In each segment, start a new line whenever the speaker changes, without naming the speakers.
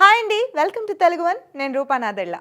Hi అండి welcome to Telugu one. నేను రూపానాదెళ్ళ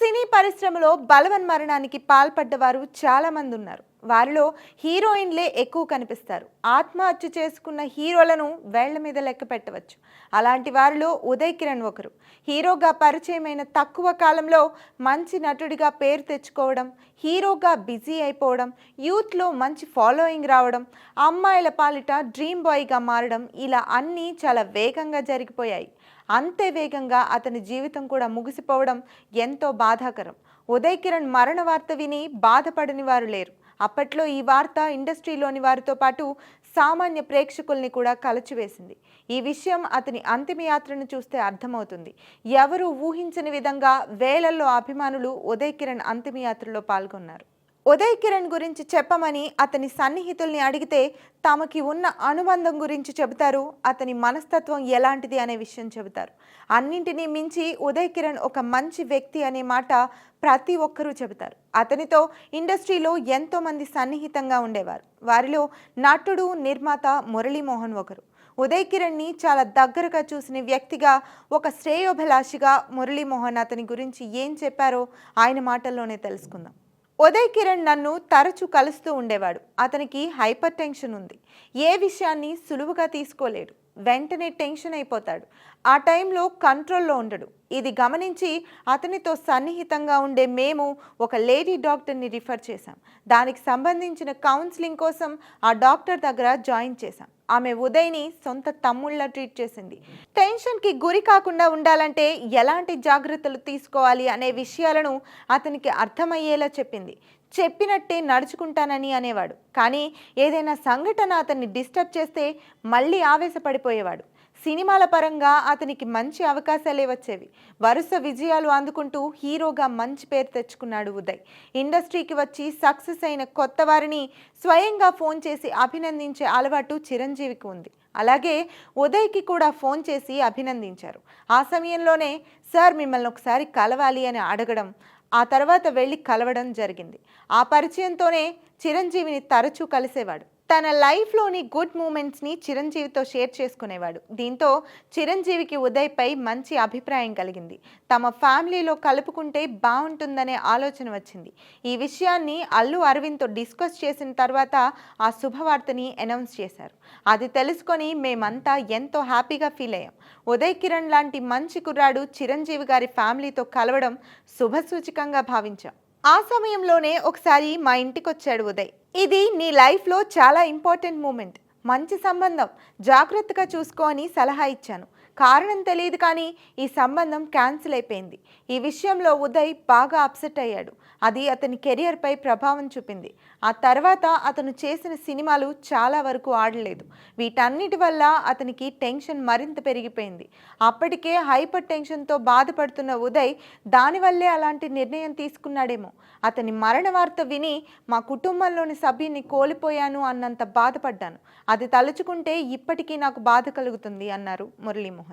సినీ పరిశ్రమలో బలవన్ మరణానికి పాల్పడ్డవారు చాలామంది ఉన్నారు వారిలో హీరోయిన్లే ఎక్కువ కనిపిస్తారు. ఆత్మహత్య చేసుకున్న హీరోలను వేళ్ళ మీద లెక్క పెట్టవచ్చు. అలాంటి వారిలో ఉదయ్ కిరణ్ ఒకరు. హీరోగా పరిచయమైన తక్కువ కాలంలో మంచి నటుడిగా పేరు తెచ్చుకోవడం హీరోగా బిజీ అయిపోవడం యూత్లో మంచి ఫాలోయింగ్ రావడం అమ్మాయిల పాలిట డ్రీమ్ బాయ్గా మారడం ఇలా అన్నీ చాలా వేగంగా జరిగిపోయాయి. అంతే వేగంగా అతని జీవితం కూడా ముగిసిపోవడం ఎంతో బాధాకరం. ఉదయ్ కిరణ్ మరణ వార్త విని బాధపడని వారు లేరు. అప్పట్లో ఈ వార్త ఇండస్ట్రీలోని వారితో పాటు సామాన్య ప్రేక్షకుల్ని కూడా కలచివేసింది. ఈ విషయం అతని అంతిమయాత్రను చూస్తే అర్థమవుతుంది. ఎవరు ఊహించని విధంగా వేలల్లో అభిమానులు ఉదయ్ కిరణ్ అంతిమయాత్రలో పాల్గొన్నారు. ఉదయ్ కిరణ్ గురించి చెప్పమని అతని సన్నిహితుల్ని అడిగితే తమకి ఉన్న అనుబంధం గురించి చెబుతారు అతని మనస్తత్వం ఎలాంటిది అనే విషయం చెబుతారు. అన్నింటినీ మించి ఉదయ్ కిరణ్ ఒక మంచి వ్యక్తి అనే మాట ప్రతి ఒక్కరూ చెబుతారు. అతనితో ఇండస్ట్రీలో ఎంతోమంది సన్నిహితంగా ఉండేవారు. వారిలో నటుడు నిర్మాత మురళీమోహన్ ఒకరు. ఉదయ్ కిరణ్ని చాలా దగ్గరగా చూసిన వ్యక్తిగా ఒక శ్రేయోభిలాషిగా మురళీమోహన్ అతని గురించి ఏం చెప్పారో ఆయన మాటల్లోనే తెలుసుకుందాం. ఉదయ్ కిరణ్ నన్ను తరచూ కలుస్తూ ఉండేవాడు. అతనికి హైపర్ టెన్షన్ ఉంది. ఏ విషయాన్ని సులువుగా తీసుకోలేడు. వెంటనే టెన్షన్ అయిపోతాడు. ఆ టైంలో కంట్రోల్లో ఉండడు. ఇది గమనించి అతనితో సన్నిహితంగా ఉండే మేము ఒక లేడీ డాక్టర్ని రిఫర్ చేశాం. దానికి సంబంధించిన కౌన్సిలింగ్ కోసం ఆ డాక్టర్ దగ్గర జాయిన్ చేశాం. ఆమె ఉదయ్ని సొంత తమ్ముళ్ళ ట్రీట్ చేసింది. టెన్షన్కి గురి కాకుండా ఉండాలంటే ఎలాంటి జాగ్రత్తలు తీసుకోవాలి అనే విషయాలను అతనికి అర్థమయ్యేలా చెప్పింది. చెప్పినట్టే నడుచుకుంటానని అనేవాడు. కానీ ఏదైనా సంఘటన అతన్ని డిస్టర్బ్ చేస్తే మళ్ళీ ఆవేశపడిపోయేవాడు. సినిమాల పరంగా అతనికి మంచి అవకాశాలే వచ్చేవి. వరుస విజయాలు అందుకుంటూ హీరోగా మంచి పేరు తెచ్చుకున్నాడు ఉదయ్. ఇండస్ట్రీకి వచ్చి సక్సెస్ అయిన కొత్త వారిని స్వయంగా ఫోన్ చేసి అభినందించే అలవాటు చిరంజీవికి ఉంది. అలాగే ఉదయ్కి కూడా ఫోన్ చేసి అభినందించారు. ఆ సమయంలోనే సార్ మిమ్మల్ని ఒకసారి కలవాలి అని అడగడం ఆ తర్వాత వెళ్ళి కలవడం జరిగింది. ఆ పరిచయంతోనే చిరంజీవిని తరచూ కలిసేవాడు. తన లైఫ్లోని గుడ్ మూమెంట్స్ని చిరంజీవితో షేర్ చేసుకునేవాడు. దీంతో చిరంజీవికి ఉదయ్పై మంచి అభిప్రాయం కలిగింది. తమ ఫ్యామిలీలో కలుపుకుంటే బాగుంటుందనే ఆలోచన వచ్చింది. ఈ విషయాన్ని అల్లు అరవింద్తో డిస్కస్ చేసిన తర్వాత ఆ శుభవార్తని అనౌన్స్ చేశారు. అది తెలుసుకొని మేమంతా ఎంతో హ్యాపీగా ఫీల్ అయ్యాం. ఉదయ్ కిరణ్ లాంటి మంచి కుర్రాడు చిరంజీవి గారి ఫ్యామిలీతో కలవడం శుభసూచకంగా భావించాం. ఆ సమయంలోనే ఒకసారి మా ఇంటికి వచ్చాడు ఉదయ్. ఇది నీ లైఫ్లో చాలా ఇంపార్టెంట్ మూమెంట్. మంచి సంబంధం జాగ్రత్తగా చూసుకో అని సలహా ఇచ్చాను. కారణం తెలియదు కానీ ఈ సంబంధం క్యాన్సిల్ అయిపోయింది. ఈ విషయంలో ఉదయ్ బాగా అప్సెట్ అయ్యాడు. అది అతని కెరియర్పై ప్రభావం చూపింది. ఆ తర్వాత అతను చేసిన సినిమాలు చాలా వరకు ఆడలేదు. వీటన్నిటి వల్ల అతనికి టెన్షన్ మరింత పెరిగిపోయింది. అప్పటికే హైపర్ టెన్షన్తో బాధపడుతున్న ఉదయ్ దానివల్లే అలాంటి నిర్ణయం తీసుకున్నాడేమో. అతని మరణ వార్త విని మా కుటుంబంలోని సభ్యుని కోల్పోయాను అన్నంత బాధపడ్డాను. అది తలుచుకుంటే ఇప్పటికీ నాకు బాధ కలుగుతుంది అన్నారు మురళీమోహన్.